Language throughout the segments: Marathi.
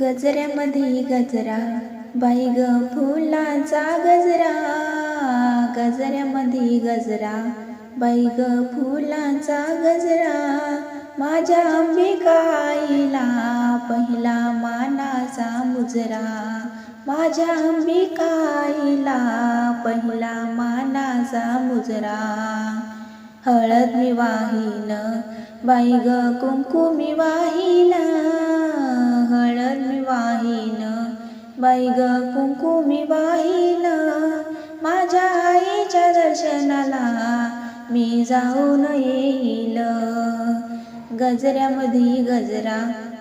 गजऱ्यामध्ये गजरा बाई ग फुलाचा गजरा. गजऱ्यामध्ये गजरा बाई ग फुलाचा गजरा. माझ्या अंबिकाईला पहिला मानाचा मुजरा. माझ्या अंबिकाईला पहिला मानाचा मुजरा. हळद मी वाहीन बाई ग कुंकुमी वाहीन बाई ग कुंकू मी माझ्या आईच्या दर्शनाला मी जाऊन येईल. गजऱ्यामध्ये गजरा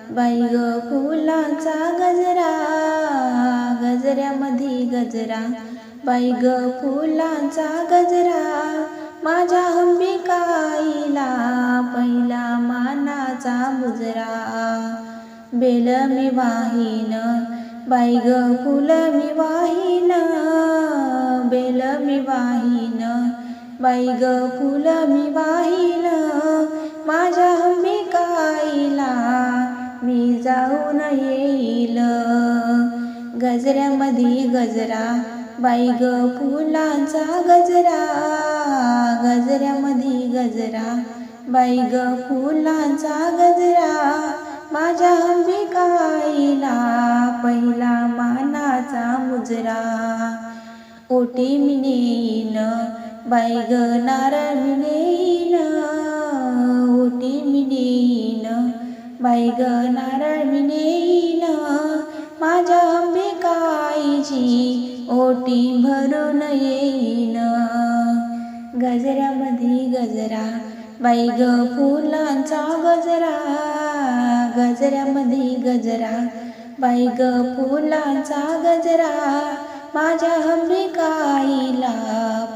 बाई ग फुलाचा गजरा. गजऱ्यामध्ये गजरा बाई ग फुलाचा गजरा. माझ्या अंबिकाईला पहिला मानाचा मुजरा. बेल मी वाहीन बाई ग कुल मी वाहीन बेल मी वाहिन. बाई ग कुल मी वाहीन माझ्या काईला मी जाऊन येईल. गजऱ्यामध्ये गजरा बाई ग फुलांचा गजरा. गजऱ्यामध्ये गजरा बाई ग फुलांचा गजरा. माझ्या अंबिकाईला पहिला मानाचा मुजरा. ओटी मी नेईन बाई ग नारळ मी नेईन ओटी मी नेईन बाई ग नारळ मी नेईन माझ्या अंबिकाईची ओटी भरून येईन. गजऱ्यामध्ये गजरा बाई ग फुलांचा गजरा. गजऱ्यामध्ये गजरा. बाई ग फुलांचा गजरा. माझ्या अंबिकाईला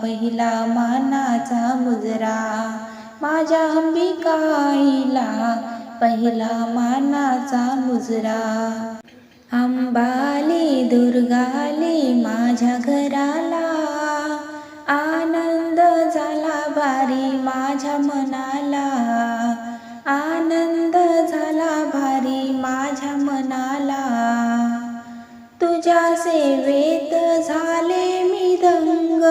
पहिला मानाचा मुजरा. माझ्या अंबिकाईला पहिला मानाचा मुजरा. अंबाली दुर्गाली माझ्या घराला. आनंद झाला बारी माझ्या मनाला. तुझ्या सेवेत झाले मी दंग.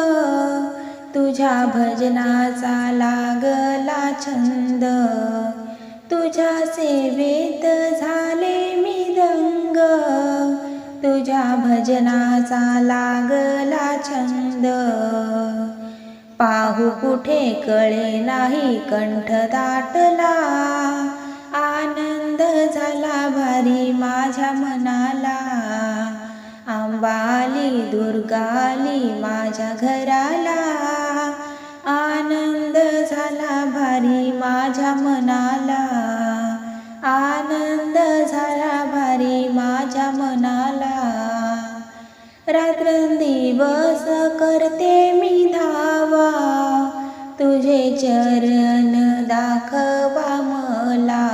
तुझ्या भजनाचा लागला छंद. तुझ्या सेवेत झाले मी दंग. तुझ्या भजनाचा लागला छंद. पाहू कुठे कळे नाही कंठ दाटला. आनंद झाला भारी माझ्या मनात. दुर्गाली माझ्या घराला. आनंद झाला भारी माझ्या मनाला. आनंद झाला भारी माझ्या मनाला. रात्रंदिवस करते मी धावा. तुझे चरण दाखवा मला.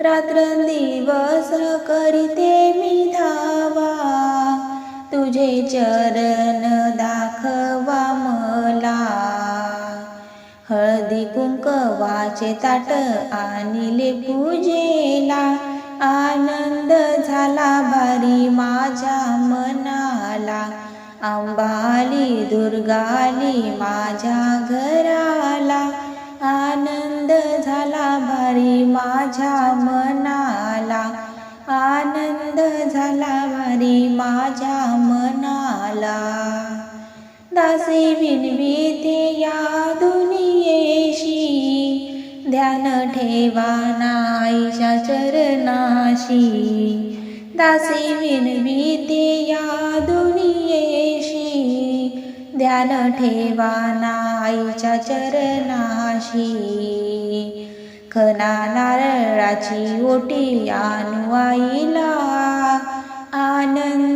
रात्रंदिवस करते मी धावा. चरण दाखवा मला. हळदी कुंकवाचे ताट आणले पूजेला. आनंद झाला भारी माझ्या मनाला. अंबाली दुर्गाली माझ्या घराला. आनंद झाला भारी माझ्या मनाला. आनंद झाला भारी माझ्या मनाला दासे विनविते या दुनियेशी ध्यान ठेवा नाईशा चरणाशी. दासी विनविते या दुनियेशी ध्यान ठेवा नाईच्या चरणाशी. खना नारळाची ओटी आणू आईला आनंद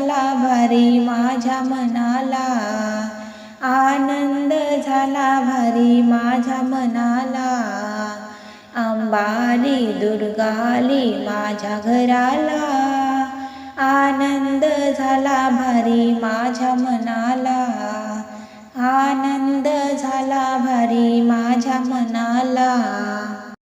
झाला भारी माझ्या मनाला. आनंद झाला भारी माझ्या मनाला. आंबाली दुर्गाली माझ्या घराला. आनंद झाला भारी माझ्या मनाला. आनंद झाला भारी माझ्या मनाला.